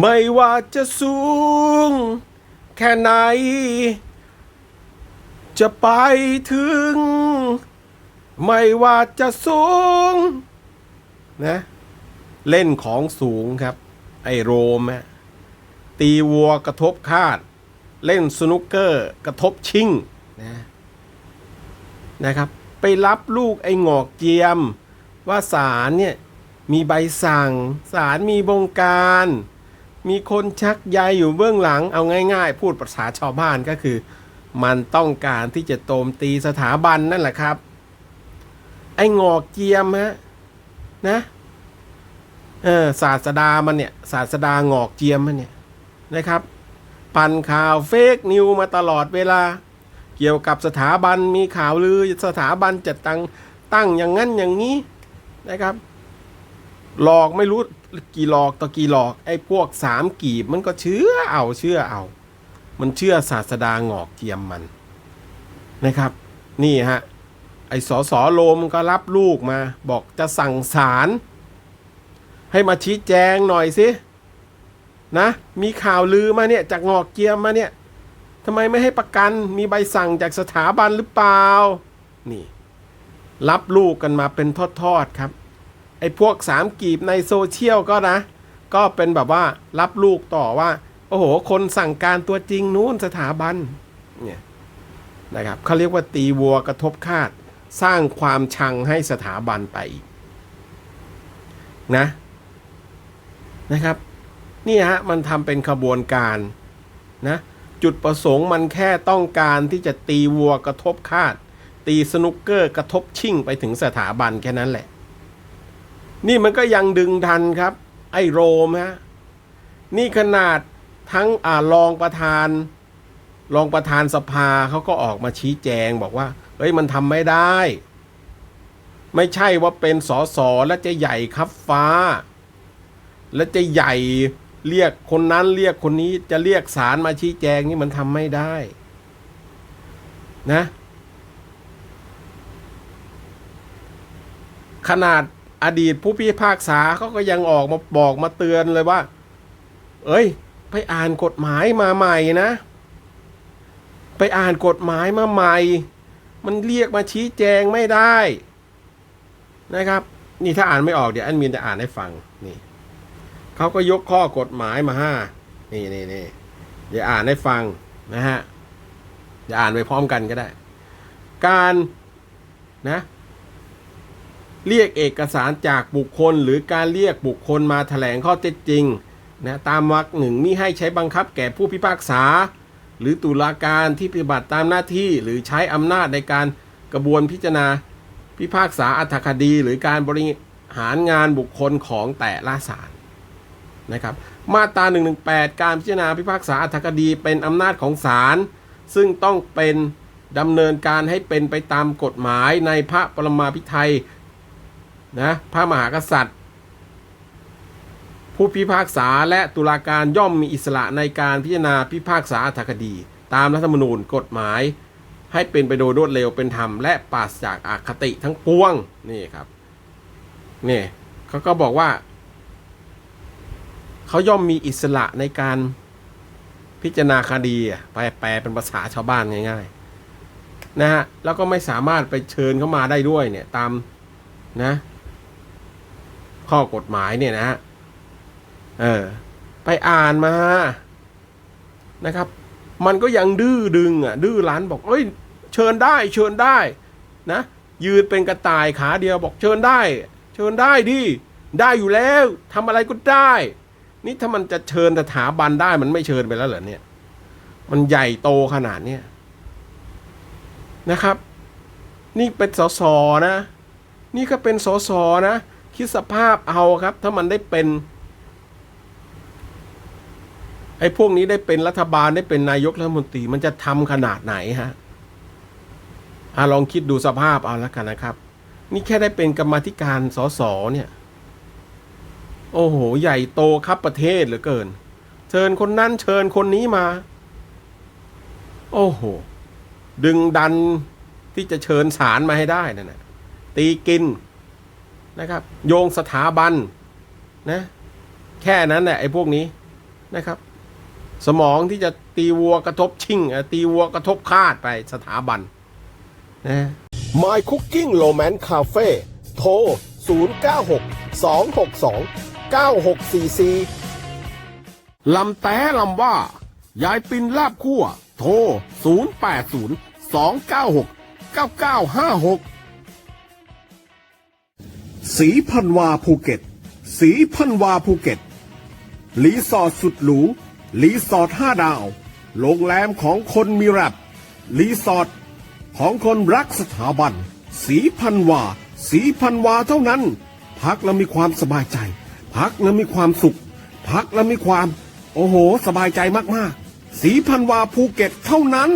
ไม่ว่าจะสูง แค่ไหน จะไปถึง ไม่ว่าจะสูง นะ เล่นของสูงครับ ไอโรมตีวัวกระทบคาด เล่นสนุกเกอร์กระทบชิงนะนะครับ ไปรับลูกไอ้งอกเจียม ว่าศาลเนี่ย มีใบสั่งศาลมีบงการ มีคนชักใยอยู่เบื้องหลัง เอาง่าย ๆ พูดภาษาชาวบ้านก็คือ มันต้องการที่จะโจมตีสถาบันนั่นแหละครับ ไอ้งอกเจียมฮะนะเออศาสดามันเนี่ยศาสดางอกเจียมมันเนี่ยนะครับ ปั่นข่าวเฟกนิวมาตลอดเวลา เกี่ยวกับสถาบันมีข่าวลือสถาบันจัดตั้งตั้งอย่างนั้นอย่างนี้นะครับ หลอกไม่รู้กี่หลอกต่อกี่หลอกไอ้พวกสามกีบมันก็เชื่อเอาเชื่อเอา มันเชื่อศาสดางอกเจียมมันนะครับ นี่ฮะไอ้สอสอโลมก็รับลูกมา บอกจะสั่งสารให้มาชี้แจงหน่อยสินะ มีข่าวลือมาเนี่ยจากงอกเจียมมาเนี่ยทำไมไม่ให้ประกันมีใบสั่งจากสถาบันหรือเปล่า นี่ รับลูกกันมาเป็นทอดๆครับ ไอ้พวกสามกีบในโซเชียลก็นะ ก็เป็นแบบว่ารับลูกต่อว่า โอ้โห คนสั่งการตัวจริงนู้นสถาบันเนี่ยนะครับเขาเรียกว่าตีวัวกระทบคาด สร้างความชังให้สถาบันไปนะนะครับนี่ฮะมันทำเป็นขบวนการนะจุดประสงค์มันแค่ต้องการที่จะตีวัวกระทบคาด ตีสนุกเกอร์กระทบชิ่งไปถึงสถาบันแค่นั้นแหละ นี่มันก็ยังดึงทันครับ ไอ้โรมฮะนี่ขนาดทั้งอ่ารองประธานรองประธานสภาเขาก็ออกมาชี้แจงบอกว่า เฮ้ยมันทำไม่ได้ ไม่ใช่ว่าเป็นสอสอและจะใหญ่ครับฟ้า และจะใหญ่เรียกคนนั้นเรียกคนนี้จะเรียกศาลมาชี้แจงนี่มันทำไม่ได้ นะ ขนาด อดีตผู้พิพากษาเขาก็ยังออกมาบอกมาเตือนเลยว่า เอ้ย ไปอ่านกฎหมายมาใหม่นะ ไปอ่านกฎหมายมาใหม่ มันเรียกมาชี้แจงไม่ได้นะครับ นี่ถ้าอ่านไม่ออกเดี๋ยวอันมินจะอ่านให้ฟังนี่เขาก็ยกข้อกฎหมายมาห้านี่นี่นี่เดี๋ยวอ่านให้ฟังนะฮะเดี๋ยวอ่านไปพร้อมกันก็ได้ การนะ เรียกเอกสารจากบุคคล หรือการเรียกบุคคลมาแถลงข้อเท็จจริงนะตามวรรคหนึ่งมิให้ใช้บังคับแก่ผู้พิพากษา หรือตุลาการที่ปฏิบัติตามหน้าที่หรือใช้อำนาจในการกระบวนพิจารณา พิพากษาอัตคดี หรือการบริหารงานบุคคลของแต่ละศาลนะครับมาตรา118 การพิจารณาพิพากษาอัตคดีเป็นอำนาจของศาลซึ่งต้องเป็นดำเนินการให้เป็นไปตามกฎหมายในพระปรมาภิไธย นะพระมหากษัตริย์ ผู้พิพากษาและตุลาการย่อมมีอิสระในการพิจารณาพิพากษาอัตคดี ตามรัฐธรรมนูญกฎหมาย ให้เป็นไปโดยรวดเร็วเป็นธรรมและปราศจากอาคติทั้งปวงนี่ครับนี่เขาก็บอกว่า เขาย่อมมีอิสระในการพิจารณาคดีอะแปลแปลเป็นภาษาชาวบ้านง่ายๆนะฮะแล้วก็ไม่สามารถไปเชิญเข้ามาได้ด้วยเนี่ยตามนะ ข้อกฎหมายเนี่ยนะฮะเออไปอ่านมานะครับ มันก็ยังดื้อดึงอะดื้อรั้นบอกเอ้ย เชิญได้ เชิญได้นะยืนเป็นกระต่ายขาเดียวบอกเชิญได้ เชิญได้ดิได้อยู่แล้วทำอะไรก็ได้ นี่ถ้ามันจะเชิญสถาบันได้มันไม่เชิญไปแล้วเหรอเนี่ย มันใหญ่โตขนาดเนี้ยนะครับ นี่เป็นสสนะ นี่ก็เป็นสสนะ คิดสภาพเอาครับ ถ้ามันได้เป็นไอ้พวกนี้ได้เป็นรัฐบาลได้เป็นนายกรัฐมนตรีมันจะทำขนาดไหนฮะอะลองคิดดูสภาพเอาแล้วกันนะครับ นี่แค่ได้เป็นกรรมธิการสสเนี่ย โอ้โห ใหญ่โตครับประเทศเหลือเกิน เชิญคนนั้นเชิญคนนี้มา โอ้โห ดึงดันที่จะเชิญศาลมาให้ได้นั่นนะตีกิน นะครับ โยงสถาบันนะแค่นั้นแหละไอ้พวกนี้นะครับ สมองที่จะตีวัวกระทบชิ่งเอ่อตีวัวกระทบคาดไปสถาบันนะ My Cooking Romance Cafe โทร 096 262 9644 ลำแต่ลำว่า ยายปินลาบคั่ว โทร 080 296 9956 สีพันวาภูเก็ต สีพันวาภูเก็ต รีสอร์ทสุดหรู รีสอร์ทห้าดาว โรงแรมของคนมีแรบรีสอร์ทของคนรักสถาบัน สีพันวา สีพันวาเท่านั้น พักแล้วมีความสบายใจ พักแล้วมีความสุข พักแล้วมีความ โอ้โห สบายใจมากๆ สีพันวาภูเก็ตเท่านั้น